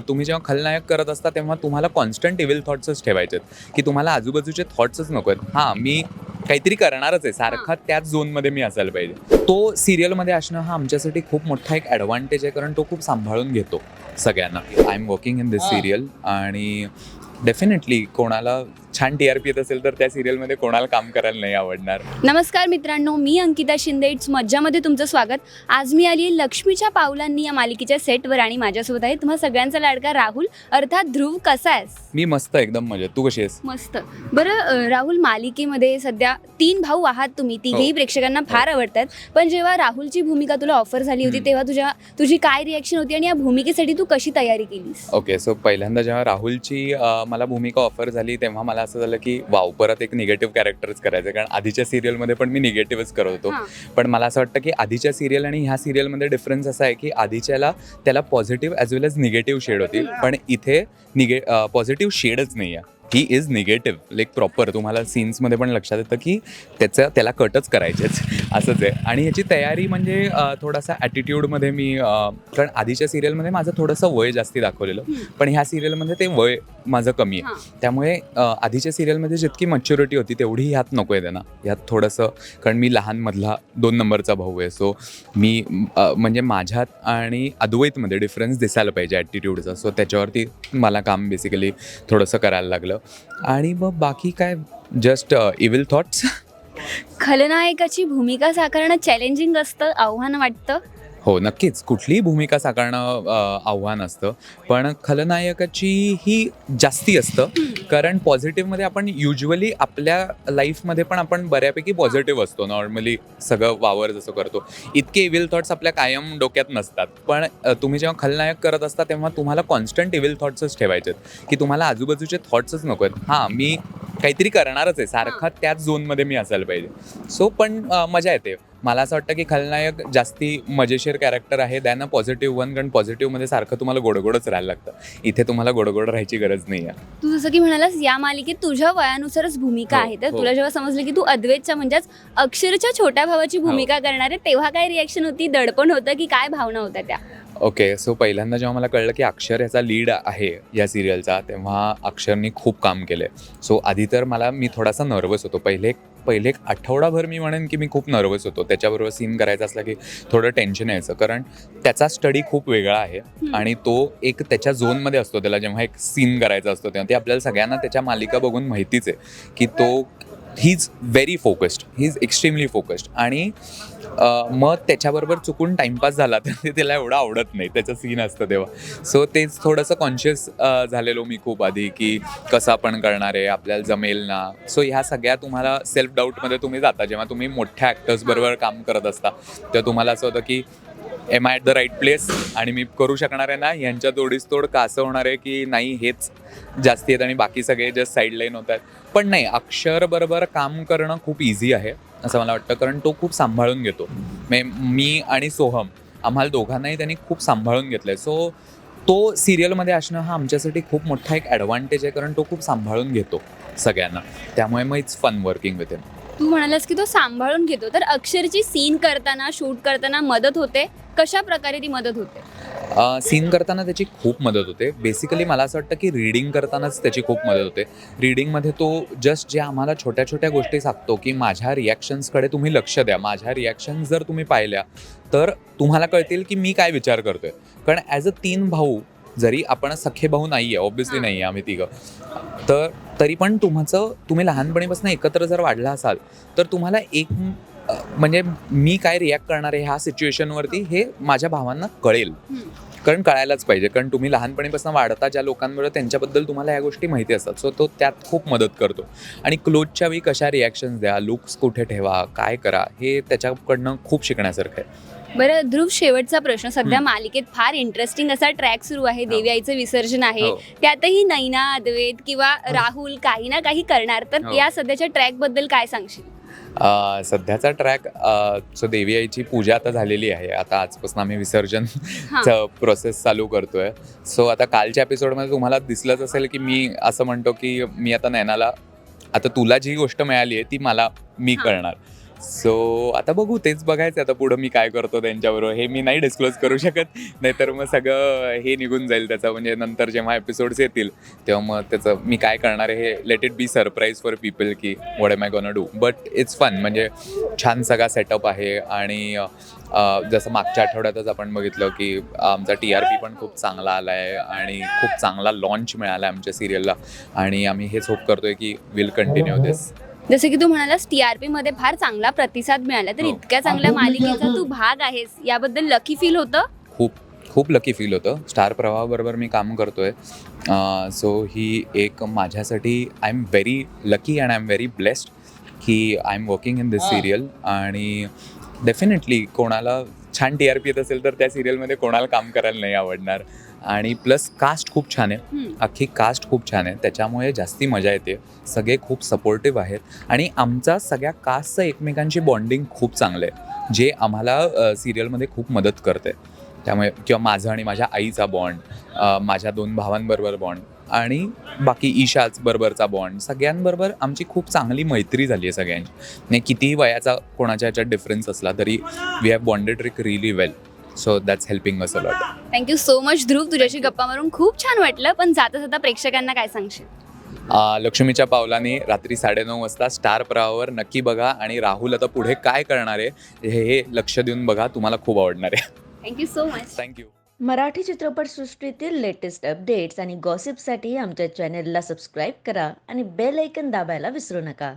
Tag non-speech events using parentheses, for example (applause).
तुम्ही जेव्हा खलनायक करत असता तेव्हा तुम्हाला कॉन्स्टंट इव्हिल थॉट्सच ठेवायचे की तुम्हाला आजूबाजूचे थॉट्सच नको आहेत. हां मी काहीतरी करणारच आहे. सारखा त्याच झोनमध्ये मी असायला पाहिजे. तो सिरियलमध्ये असणं हा आमच्यासाठी खूप मोठा एक ॲडव्हान्टेज आहे कारण तो खूप सांभाळून घेतो सगळ्यांना. I am working in this serial आणि डेफिनेटली कोणाला छान टी आर पी येत असेल तर त्या सिरियलमध्ये कोणाला काम करायला नाही आवडणार. नमस्कार मित्रांनो मी अंकिता शिंदे. इट्स मज्जामध्ये तुमचं स्वागत. आज मी आली लक्ष्मीच्या पावलांनी या मालिकेच्या सेटवर आणि माझ्यासोबत आहे तुम्हा सगळ्यांचा लाडका राहुल. अर्थात ध्रुव कसा आहेस? मी मस्त एकदम मजेत. तू कशी आहेस? मस्त. बरं अ, राहुल मालिकेमध्ये सध्या तीन भाऊ आहात तुम्ही. तिघेही हो. प्रेक्षकांना फार आवडतात. पण जेव्हा राहुलची भूमिका तुला ऑफर झाली होती हम्म. तेव्हा तुझ्या तुझी काय रिॲक्शन होती आणि या भूमिकेसाठी तू कशी तयारी केलीस? ओके सो पहिल्यांदा जेव्हा राहुलची अ, मला भूमिका ऑफर झाली तेव्हा मला असं झालं की वाव परत एक निगेटिव्ह कॅरेक्टरच करायचं. कारण आधीच्या सिरियलमध्ये पण मी निगेटिव्हच करत होतो. पण मला असं वाटतं की आधीच्या सिरियल आणि ह्या सिरियलमध्ये डिफरन्स असा आहे की आधीच्याला त्याला positive as well as negative shade होती. पण इथे निगे पॉझिटिव्ह शेडच नाही आहे he is negative like proper तुम्हाला सीन्समध्ये पण लक्षात येतं की त्याचं त्याला कटच करायचेच. असंच आहे. आणि ह्याची तयारी म्हणजे थोडासा ॲटिट्यूडमध्ये मी कारण आधीच्या सिरियलमध्ये माझं थोडंसं वय जास्ती दाखवलेलं. पण ह्या सिरियलमध्ये ते वय माझं कमी आहे. त्यामुळे आधीच्या सिरियलमध्ये जितकी मच्युरिटी होती तेवढी ह्यात नको आहे त्यांना ह्यात थोडंसं कारण मी लहानमधला दोन नंबरचा भाऊ आहे. सो मी म्हणजे माझ्यात आणि अद्वैतमध्ये डिफरन्स दिसायला पाहिजे ॲटिट्यूडचा सो त्याच्यावरती मला काम बेसिकली थोडंसं करायला लागलं. आणि मग बाकी काय? जस्ट इव्हिल थॉट्स खलनायकाची भूमिका साकारणं चॅलेंजिंग असतं आव्हान वाटतं. हो नक्कीच. कुठलीही भूमिका साकारणं आव्हान असतं. पण खलनायकाची ही जास्ती असतं. कारण पॉझिटिव्हमध्ये आपण युजली आपल्या लाईफमध्ये पण आपण बऱ्यापैकी पॉझिटिव्ह असतो. नॉर्मली सगळं वावर जसं करतो. इतके इव्हिल थॉट्स आपल्या कायम डोक्यात नसतात. पण तुम्ही जेव्हा खलनायक करत असता तेव्हा तुम्हाला कॉन्स्टंट इव्हिल थॉट्सच ठेवायचे आहेत की तुम्हाला आजूबाजूचे थॉट्सच नको आहेत हां मी काहीतरी करणारच आहे. सारखा त्याच झोनमध्ये मी असायला पाहिजे. सो पण मजा येते. मला असं वाटतं की खलनायक जास्ती मजेशीर कॅरेक्टर आहे दॅन अ पॉझिटिव्ह वन कारण पॉझिटिव्हमध्ये सारखं तुम्हाला गोडगोडच राहायला लागतं. इथे तुम्हाला गोडगोड राहायची गरज नाही आहे तू जसं की म्हणालास या मालिकेत तुझ्या वयानुसारच भूमिका हो, आहे. तर हो. तुला जेव्हा समजलं की तू अद्वैतच्या म्हणजेच अक्षरच्या छोट्या भावाची हो. भूमिका करणार आहे तेव्हा काय रिॲक्शन होती? दडपण होतं की काय भावना होत्या त्या? ओके सो पहिल्यांदा जेव्हा मला कळलं की अक्षर याचा लीड आहे या सिरियलचा तेव्हा अक्षरनी खूप काम केलं आहे सो आधी तर मला मी थोडासा नर्वस होतो. पहिले पहिले एक आठवडाभर मी म्हणेन की मी खूप नर्वस होतो. त्याच्याबरोबर सीन करायचा असला की थोडं टेन्शन यायचं. कारण त्याचा स्टडी खूप वेगळा आहे आणि तो एक त्याच्या झोनमध्ये असतो. त्याला जेव्हा एक सीन करायचा असतो तेव्हा ते आपल्याला सगळ्यांना त्याच्या मालिका बघून माहितीच आहे की तो he is very focused he is extremely focused आणि मग त्याच्याबरोबर चुकून टाईमपास झाला तर (laughs) ते त्याला एवढं आवडत नाही. त्याचं सीन असतं तेव्हा. सो तेच थोडंसं कॉन्शियस झालेलो मी खूप आधी की कसं आपण करणार आहे आपल्याला जमेल ना. सो ह्या सगळ्या तुम्हाला सेल्फ डाऊटमध्ये तुम्ही जाता. जेव्हा तुम्ही मोठ्या ॲक्टर्सबरोबर काम करत असता तेव्हा तुम्हाला असं होतं की am I at the right place आणि मी करू शकणार आहे ना? यांच्या तोडीस तोड का असं होणार आहे की नाही हेच जास्ती आहेत आणि बाकी सगळे जस्ट साईडलाईन होत आहेत पण नाही अक्षर बरोबर काम करणं खूप इझी आहे असं मला वाटतं. कारण तो खूप सांभाळून घेतो. मे मी आणि सोहम आम्हाला दोघांनाही त्यांनी खूप सांभाळून घेतलं आहे सो तो सिरियलमध्ये असणं हा आमच्यासाठी खूप मोठा एक ॲडव्हान्टेज आहे कारण तो खूप सांभाळून घेतो सगळ्यांना. त्यामुळे मग it's fun working with him तू म्हणालास की तो सांभाळून घेतो. तर अक्षरची सीन करताना शूट करताना मदत होते? कशा प्रकारे ती मदत होते? सीन करताना त्याची खूप मदत होते. बेसिकली मला असं वाटतं की रीडिंग करतानाच त्याची खूप मदत होते. रीडिंगमध्ये तो जस्ट जे आम्हाला छोट्या छोट्या गोष्टी सांगतो की माझ्या रिॲक्शन्सकडे तुम्ही लक्ष द्या. माझ्या रिॲक्शन्स जर तुम्ही पाहिल्या तर तुम्हाला कळतील की मी काय विचार करतोय. कारण ॲज अ तीन भाऊ जरी आपण सखे भाऊ नाही आहे ऑब्व्हियसली. नाही आहे आम्ही तिघं तर तरी पण तुमचं तुम्ही लहानपणीपासून एकत्र जर वाढला असाल तर तुम्हाला एक म्हणजे मी काय रिॲक्ट करणार आहे ह्या सिच्युएशनवरती हे माझ्या भावांना कळेल. कारण कळायलाच पाहिजे. कारण तुम्ही लहानपणीपासून वाढता ज्या लोकांबरोबर त्यांच्याबद्दल तुम्हाला ह्या गोष्टी माहिती असतात. सो तो त्यात खूप मदत करतो. आणि क्लोजच्या वेळी कशा रिॲक्शन्स द्या लुक्स कुठे ठेवा काय करा हे त्याच्याकडनं खूप शिकण्यासारखं आहे. बरं ध्रुव शेवटचा प्रश्न. सध्या. मालिकेत फार इंटरेस्टिंग असा ट्रॅक सुरू आहे. देवी आईचं विसर्जन आहे. हो. त्यातही नैना अद्वैत किंवा राहुल काही ना काही करणार. तर हो. या सध्याच्या ट्रॅकबद्दल काय सांगशील? सध्याचा ट्रॅक सो देवी आईची पूजा आता झालेली आहे आता आजपासून आम्ही विसर्जन. प्रोसेस चालू करतोय सो आता कालच्या एपिसोडमध्ये तुम्हाला दिसलंच असेल की मी असं म्हणतो की मी आता नैनाला आता तुला जी गोष्ट मिळाली आहे ती मला मी. करणार सो आता बघू तेच बघायचं आता पुढं मी काय करतो त्यांच्याबरोबर हे मी नाही डिस्क्लोज करू शकत. नाहीतर मग सगळं हे निघून जाईल त्याचं. म्हणजे नंतर जेव्हा एपिसोड्स येतील तेव्हा मग त्याचं मी काय करणार आहे हे let it be surprise for people की what am I gonna do but it's fun म्हणजे छान सगळा सेटअप आहे. आणि जसं मागच्या आठवड्यातच आपण बघितलं की आमचा टी आर पी पण खूप चांगला आला आहे आणि खूप चांगला लॉन्च मिळाला आहे आमच्या सिरियलला आणि आम्ही हेच होप करतोय की विल कंटिन्यू दिस जसं की तू म्हणालास टीआरपी मध्ये फार चांगला प्रतिसाद मिळाला तर हो. इतक्या चांगल्या मालिकेचा तू भाग आहेस याबद्दल लकी फील होतं? खूप खूप लकी फील होतं. स्टार प्रवाहाबरोबर मी काम करतोय. सो ही एक माझ्यासाठी I am very lucky and I am very blessed की I am working in this serial आणि डेफिनेटली कोणाला छान टी आर पी येत असेल तर त्या सिरियलमध्ये कोणाला काम करायला नाही आवडणार. आणि प्लस कास्ट खूप छान आहे. अख्खी कास्ट खूप छान आहे. त्याच्यामुळे जास्ती मजा येते. सगळे खूप सपोर्टिव्ह आहेत. आणि आमचा सगळ्या कास्टचं एकमेकांची बॉन्डिंग खूप चांगलं आहे. जे आम्हाला सिरियलमध्ये खूप मदत करते. त्यामुळे किंवा माझं आणि माझ्या आईचा बॉन्ड माझ्या दोन भावांबरोबर बॉन्ड आणि बाकी ईशाच बरोबरचा बॉन्ड सगळ्यांबरोबर आमची खूप चांगली मैत्री झाली आहे सगळ्यांची. नाही कितीही वयाचा कोणाच्या ह्याच्यात डिफरन्स असला तरी we have bonded re really well so that's helping us a lot thank you so much Dhruv तुझ्याशी गप्पा मारून खूप छान वाटलं पण जाता जाता प्रेक्षकांना काय सांगशील? आ, लक्ष्मीच्या पावलाने रात्री साडेनऊ वाजता स्टार प्रवाहावर नक्की बघा आणि राहुल आता पुढे काय करणार आहे हे हे लक्ष देऊन बघा तुम्हाला खूप आवडणार आहे. Thank you so much thank you Marathi चित्रपटसृष्टीतील लेटेस्ट अपडेट्स आणि गॉसिपसाठी आमच्या चॅनेलला सबस्क्राईब करा आणि बेल ऐकन दाबायला विसरू नका.